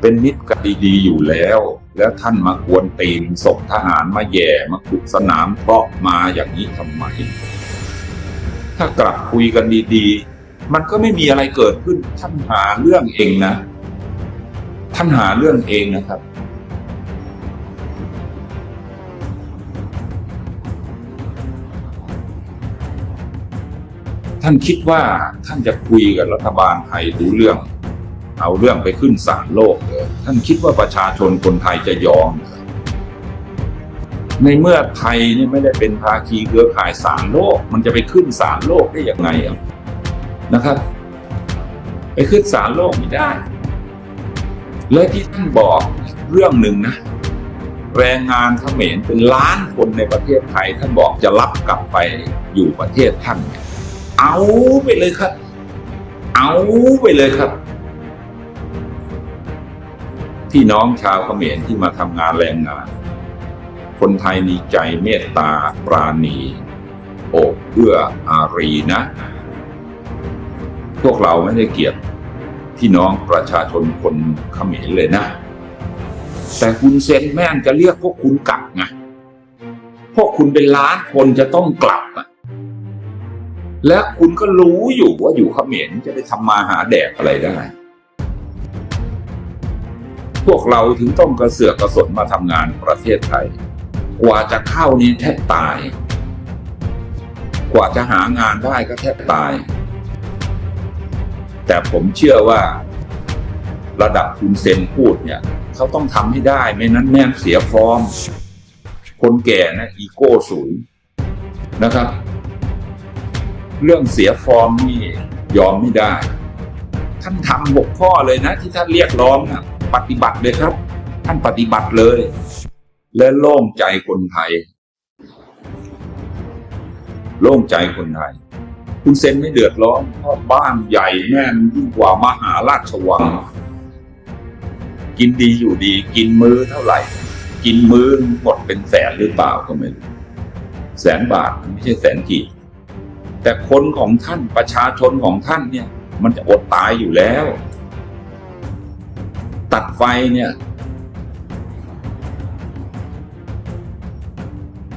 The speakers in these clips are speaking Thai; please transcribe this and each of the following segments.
เป็นมิตรกันดีๆอยู่แล้ว แล้วท่านมากวนตีนส่งทหารมาแย่มาขุดสนามเพราะมาอย่างนี้ทำไม ถ้ากลับคุยกันดีๆ มันก็ไม่มีอะไรเกิดขึ้นท่านหาเรื่องเองนะ ท่านหาเรื่องเองนะครับท่านคิดว่าท่านจะคุยกับรัฐบาลไทยรู้เรื่อง เอาเรื่องไปขึ้นศาลโลกเลยท่านคิดว่าประชาชนคนไทยจะยอมเหรอในเมื่อไทยเนี่ยไม่ได้เป็นภาคีเครือข่ายศาลโลก มันจะไปขึ้นศาลโลกได้ยังไงนะครับ ไปขึ้นศาลโลกไม่ได้ และที่ท่านบอกเรื่องหนึ่งนะ แรงงานเขมรเป็นล้านคนในประเทศไทยท่านบอกจะรับกลับไปอยู่ประเทศท่าน เอาไปเลยครับ เอาไปเลยครับ พี่น้องชาวเขมรที่มาทำงานแรงงาน คนไทยมีใจเมตตาปราณีโอบเอื้ออารีนะ พวกเราไม่ได้เกลียดพี่น้องประชาชนคนเขมรเลยนะ แต่คุณเซนแม่งจะเรียกพวกคุณกลับไงพวกคุณเป็นล้านคนจะต้องกลับอะและคุณก็รู้อยู่ว่าอยู่เขมรจะได้ทำมาหาแดกอะไรได้ พวกเราถึงต้องกระเสือกกระสนมาทำงานประเทศไทย กว่าจะเข้านี่แทบตาย กว่าจะหางานได้ก็แทบตาย แต่ผมเชื่อว่า ระดับคุณเซนพูดเนี่ยเขาต้องทำให้ได้ไม่นั้นแม่งเสียฟอร์ม คนแก่นะอีโก้สูงนะครับ เรื่องเสียฟอร์มนี่ยอมไม่ได้ท่านทำหกข้อเลยนะ ที่ท่านเรียกร้องนะ ปฏิบัติเลยครับ ท่านปฏิบัติเลย และโล่งใจคนไทย โล่งใจคนไทย คุณเซนไม่เดือดร้อนเพราะบ้านใหญ่แน่นยิ่งกว่ามหาราชวัง กินดีอยู่ดี กินมื้อเท่าไหร่ กินมื้อหมดเป็นแสนหรือเปล่าก็ไม่รู้แสนบาทไม่ใช่แสนกี่แต่คนของท่านประชาชนของท่านเนี่ย มันจะอดตายอยู่แล้ว ตัดไฟเนี่ย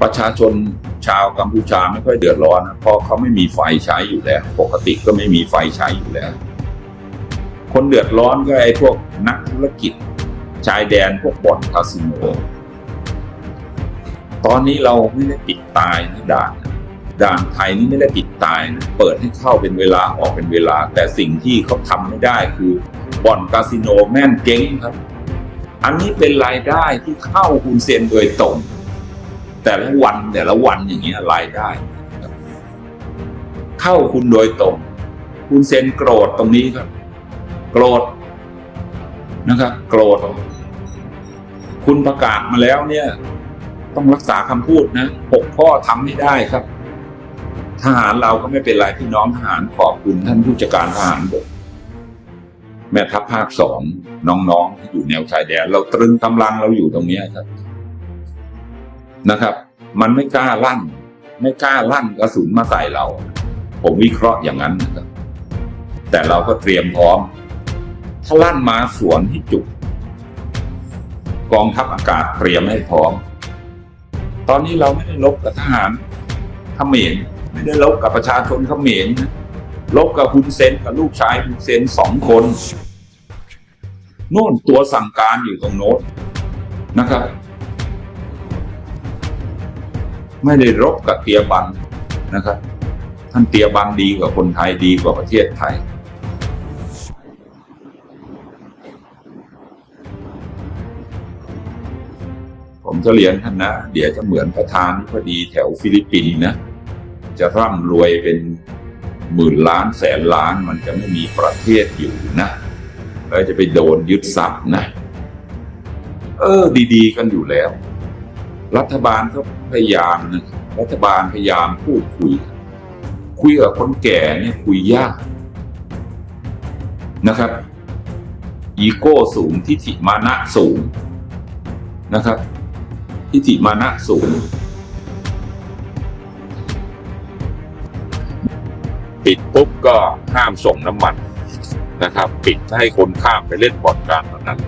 ประชาชนชาวกัมพูชาไม่ค่อยเดือดร้อนนะเพราะเขาไม่มีไฟใช้อยู่แล้ว ปกติก็ไม่มีไฟใช้อยู่แล้ว คนเดือดร้อนก็ไอ้พวกนักธุรกิจ ชายแดนพวกบ่อนคาสิโนตอนนี้เราไม่ได้ปิดตายนะด่าน ด่านไทยนี่ไม่ได้ปิดตายนะเปิดให้เข้าเป็นเวลาออกเป็นเวลา แต่สิ่งที่เขาทำไม่ได้คือบ่อนคาสิโนแม่นเจ๊งครับ อันนี้เป็นรายได้ที่เข้าคุณเซนโดยตรง แต่ละวันแต่ละวันอย่างเงี้ยรายได้ เข้าคุณโดยตรง คุณเซนโกรธตรงนี้ครับ โกรธนะครับโกรธคุณประกาศมาแล้วเนี่ย ต้องรักษาคำพูดนะหกข้อทำไม่ได้ครับ ทหารเราก็ไม่เป็นไรพี่น้องทหารขอบคุณท่านผู้จัดการทหารบกแม่ทัพภาคสองน้องๆที่อยู่แนวชายแดนเราตรึงกำลังเราอยู่ตรงเนี้ยครับ นะครับ มันไม่กล้าลั่น ไม่กล้าลั่นกระสุนมาใส่เรา ผมวิเคราะห์อย่างนั้นนะครับ แต่เราก็เตรียมพร้อม ถ้าลั่นมาสวนที่จุดกองทัพอากาศเตรียมให้พร้อม ตอนนี้เราไม่ได้ลบกับทหารเขมร ไม่ได้ลบกับประชาชนเขมรนะลบกับคุณเซนกับลูกชายคุณเซนสองคนโน่นตัวสั่งการอยู่ตรงโน้นนะครับ ไม่ได้รบกับเตียบันนะครับ ท่านเตียบันดีกว่าคนไทยดีกว่าประเทศไทย ผมจะเรียนท่านนะ เดี๋ยวจะเหมือนประธานพอดีแถวฟิลิปปินส์นะ จะร่ำรวยเป็นหมื่นล้านแสนล้านมันจะไม่มีประเทศอยู่นะแล้วจะไปโดนยึดทรัพย์นะ เออ ดีๆ กันอยู่แล้ว รัฐบาลก็พยายามนะรัฐบาลพยายามพูดคุย คุยกับคนแก่เนี่ยคุยยากนะครับ อีโก้สูงทิฏฐิมานะสูงนะครับทิฏฐิมานะสูง ปิดปุ๊บก็ห้ามส่งน้ำมันนะครับ ปิดให้คนข้ามไปเล่นบ่อนการพนัน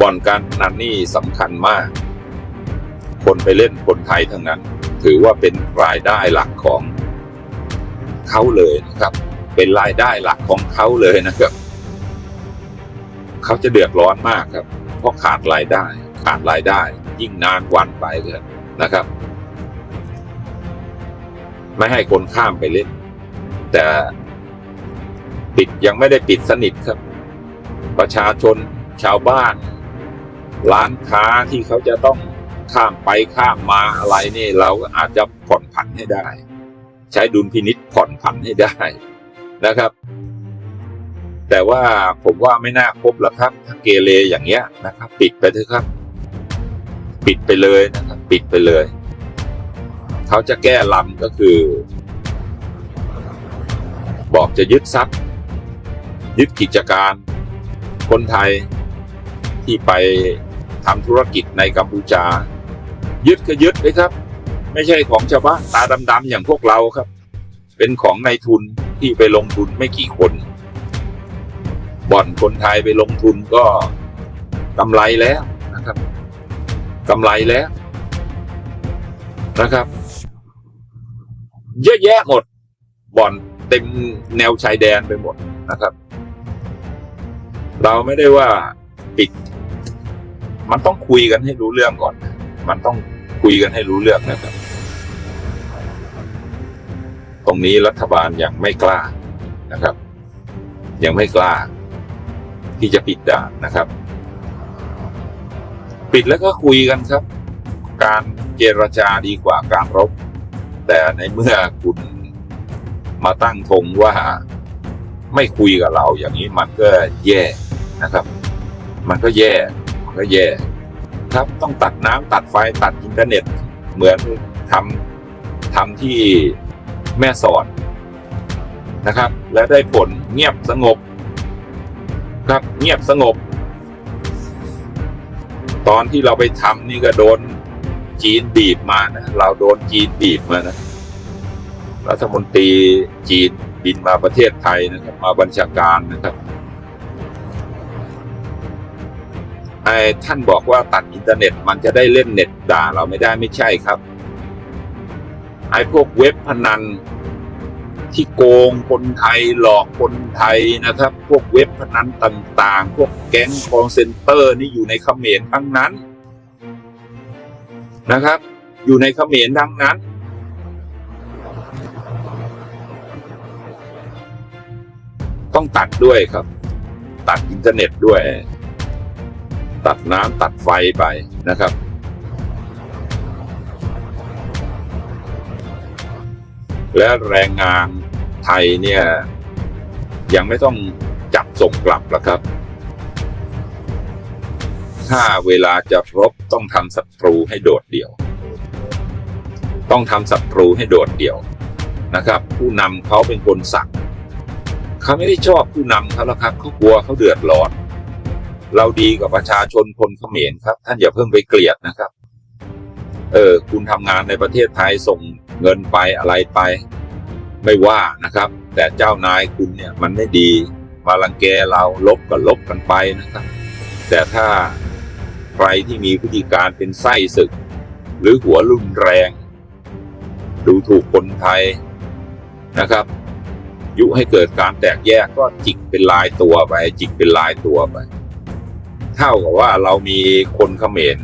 บ่อนการพนันนี่สำคัญมาก คนไปเล่นคนไทยทั้งนั้น ถือว่าเป็นรายได้หลักของเขาเลยนะครับ เป็นรายได้หลักของเขาเลยนะครับเขาจะเดือดร้อนมากครับ เพราะขาดรายได้ ขาดรายได้ ยิ่งนานวันไปเลยนะครับ ไม่ให้คนข้ามไปเล่น แต่ปิดยังไม่ได้ปิดสนิทครับ ประชาชนชาวบ้าน ร้านค้าที่เขาจะต้องข้ามไปข้ามมาอะไรนี่ เราก็อาจจะผ่อนผันให้ได้ ใช้ดุลพินิษผ่อนผันให้ได้นะครับ แต่ว่าผมว่าไม่น่าครบหรอกครับถ้าเกเรอย่างเงี้ยนะครับ ปิดไปเถอะครับ ปิดไปเลยนะครับ ปิดไปเลย เขาจะแก้ลำก็คือ บอกจะยึดทรัพย์ ยึดกิจการ คนไทยที่ไปทำธุรกิจในกัมพูชา ยึดก็ยึดไปครับ ไม่ใช่ของชาวบ้านตาดำๆอย่างพวกเราครับ เป็นของนายทุนที่ไปลงทุนไม่กี่คน บ่อนคนไทยไปลงทุนก็กำไรแล้วนะครับกำไรแล้วนะครับ เยอะแยะหมด บ่อนเต็มแนวชายแดนไปหมดนะครับ เราไม่ได้ว่าปิด มันต้องคุยกันให้รู้เรื่องก่อน มันต้องคุยกันให้รู้เรื่องนะครับ ตรงนี้รัฐบาลยังไม่กล้านะครับ ยังไม่กล้า ที่จะปิดด่านนะครับ ปิดแล้วก็คุยกันครับ การเจรจาดีกว่าการรบ แต่ในเมื่อคุณมาตั้งธงว่าไม่คุยกับเราอย่างนี้มันก็แย่นะครับ มันก็แย่ มันก็แย่ ครับต้องตัดน้ำตัดไฟตัดอินเทอร์เน็ต เหมือนทำทำที่แม่สอดนะครับ และได้ผลเงียบสงบ ครับเงียบสงบ ตอนที่เราไปทำนี่ก็โดน จีนบีบมานะเราโดนจีนบีบมานะรัฐมนตรีจีนบินมาประเทศไทยนะครับ มาบัญชาการนะครับไอ้ท่านบอกว่าตัดอินเทอร์เน็ตมันจะได้เล่นเน็ตด่าเราไม่ได้ไม่ใช่ครับ ไอ้พวกเว็บพนันที่โกงคนไทยหลอกคนไทยนะครับ พวกเว็บพนันต่างๆ พวกแก๊งคอลเซ็นเตอร์นี่อยู่ในเขมรทั้งนั้น นะครับ อยู่ในเขมรทั้งนั้น ต้องตัดด้วยครับ ตัดอินเทอร์เน็ตด้วย ตัดน้ำตัดไฟไปนะครับและแรงงานไทยเนี่ย ยังไม่ต้องจับส่งกลับแล้วครับ ถ้าเวลาจะรบต้องทำศัตรูให้โดดเดี่ยว ต้องทำศัตรูให้โดดเดี่ยวนะครับ ผู้นำเขาเป็นคนสั่งเขาไม่ได้ชอบผู้นำเขาแล้วครับเขากลัวเขาเดือดร้อน เราดีกับประชาชนคนเขมรครับ ท่านอย่าเพิ่งไปเกลียดนะครับ เออคุณทำงานในประเทศไทยส่งเงินไปอะไรไป ไม่ว่านะครับ แต่เจ้านายคุณเนี่ยมันไม่ดีมาลังแกเราลบก็ลบกันไปนะครับ แต่ถ้า รที่มีพฤติการเป็นไส้ศึก หรือหัวรุนแรง ดูถูกคนไทยนะครับ ยุให้เกิดการแตกแยกก็จิกเป็นลายตัวไป จิกเป็นลายตัวไป เท่ากับว่าเรามีคนเขมร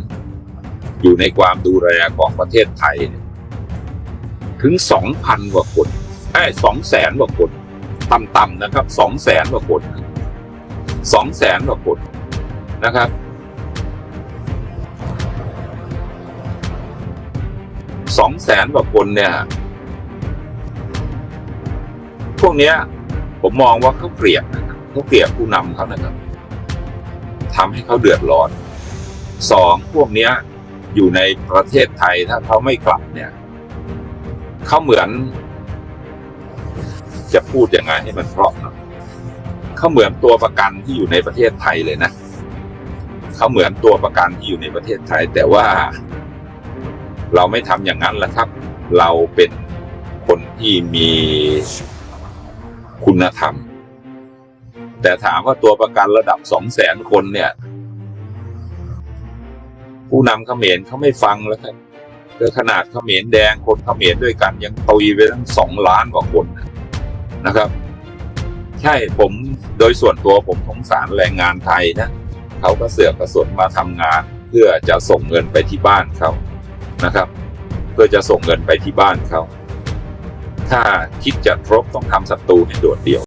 อยู่ในความดูแลของประเทศไทยเนี่ยถึงสองพันกว่าคนไอ้สองแสนกว่าคนต่ำๆนะครับสองแสนกว่าคนสองแสนกว่าคนนะครับ สองแสนกว่าคนเนี่ย พวกเนี้ย ผมมองว่าเขาเกลียดนะครับเขาเกลียดผู้นำเขานะครับทำให้เขาเดือดร้อนสองพวกเนี้ย อยู่ในประเทศไทยถ้าเขาไม่กลับเนี่ยเขาเหมือน จะพูดยังไงให้มันเพราะหน่อยเขาเหมือนตัวประกันที่อยู่ในประเทศไทยเลยนะเขาเหมือนตัวประกันที่อยู่ในประเทศไทย แต่ว่า เราไม่ทำอย่างนั้นแหละครับ เราเป็นคนที่มีคุณธรรม แต่ถามว่าตัวประกันระดับสองแสนคนเนี่ย ผู้นำเขมรเขาไม่ฟังแล้วครับคือขนาดเขมรแดงคนเขมรด้วยกัน ยังตุยไปทั้งสองล้านกว่าคนนะครับ ใช่ผมโดยส่วนตัวผมสงสารแรงงานไทยนะ เขาก็เสือกกระสนมาทำงาน เพื่อจะส่งเงินไปที่บ้านเขา นะครับ เพื่อจะส่งเงินไปที่บ้านเขา ถ้าคิดจะรบต้องทำศัตรูในโดดเดี่ยว